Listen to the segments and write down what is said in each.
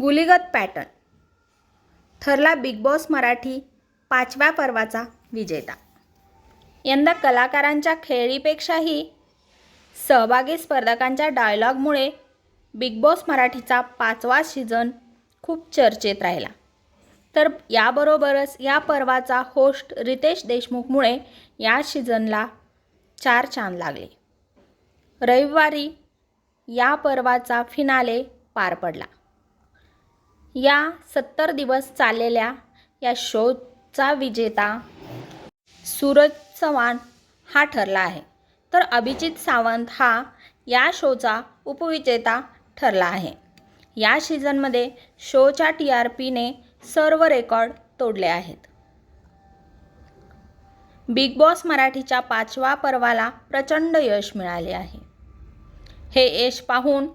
गुलीगत pattern. ठरला Bigg Boss Marathi पाचव्या पर्वाचा विजेता. यंदा कलाकारांच्या खेळीपेक्षाही सहभागी स्पर्धकांच्या डायलॉगमुळे बिग बॉस मराठीचा पाचवा सीझन खूप चर्चेत राहिला. तर याबरोबरच या पर्वाचा होस्ट रितेश देशमुखमुळे या सीझनला चार चांद लागले. रविवारी या पर्वाचा फिनाले पार पडला. या सत्तर दिवस चाललेल्या या शोचा विजेता सूरज चव्हाण हा ठरला आहे. तर अभिजित सावंत हा या शोचा उपविजेता ठरला आहे. या सीझनमध्ये शोच्या टी आर पीने सर्व रेकॉर्ड तोडले आहेत. बिग बॉस मराठीच्या पाचवा पर्वाला प्रचंड यश मिळाले आहे. हे यश पाहून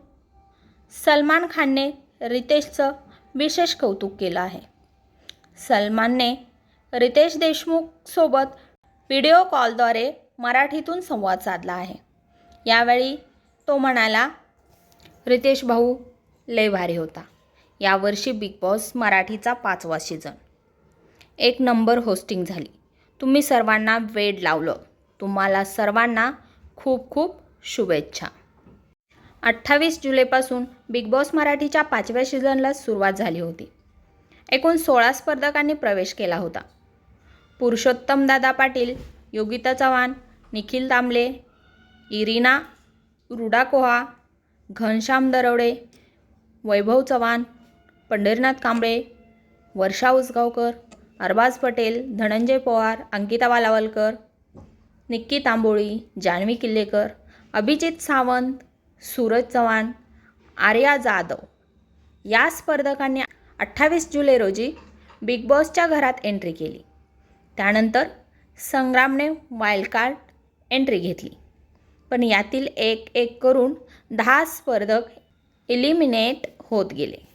सलमान खानने रितेशचं विशेष कौतुक केलं आहे. सलमानने रितेश देशमुखसोबत व्हिडिओ कॉलद्वारे मराठीतून संवाद साधला आहे. यावेळी तो म्हणाला रितेश भाऊ लय भारी होता. यावर्षी बिग बॉस मराठीचा पाचवा सीझन. एक नंबर होस्टिंग झाली. तुम्ही सर्वांना वेड लावलं. तुम्हाला सर्वांना खूप खूप शुभेच्छा. अठ्ठावीस जुलैपासून बिग बॉस मराठीच्या पाचव्या सीझनला सुरुवात झाली होती. एकूण सोळा स्पर्धकांनी प्रवेश केला होता. पुरुषोत्तम दादा पाटील योगिता चव्हाण निखिल तांबले इरिना रुडा कोहा घनश्याम दरवडे वैभव चव्हाण पंढरीनाथ कांबळे वर्षा उसगावकर अरबाज पटेल धनंजय पवार अंकिता वालावलकर निक्की तांबोळी जान्हवी किल्लेकर अभिजित सावंत सूरज चव्हाण आर्या जाधव. या स्पर्धकांनी अठ्ठावीस जुलै रोजी बिग बॉसच्या घरात एंट्री केली. त्यानंतर संग्रामने वाईल्डकार्ड एंट्री घेतली. पण यातील एक एक करून दहा स्पर्धक इलिमिनेट होत गेले.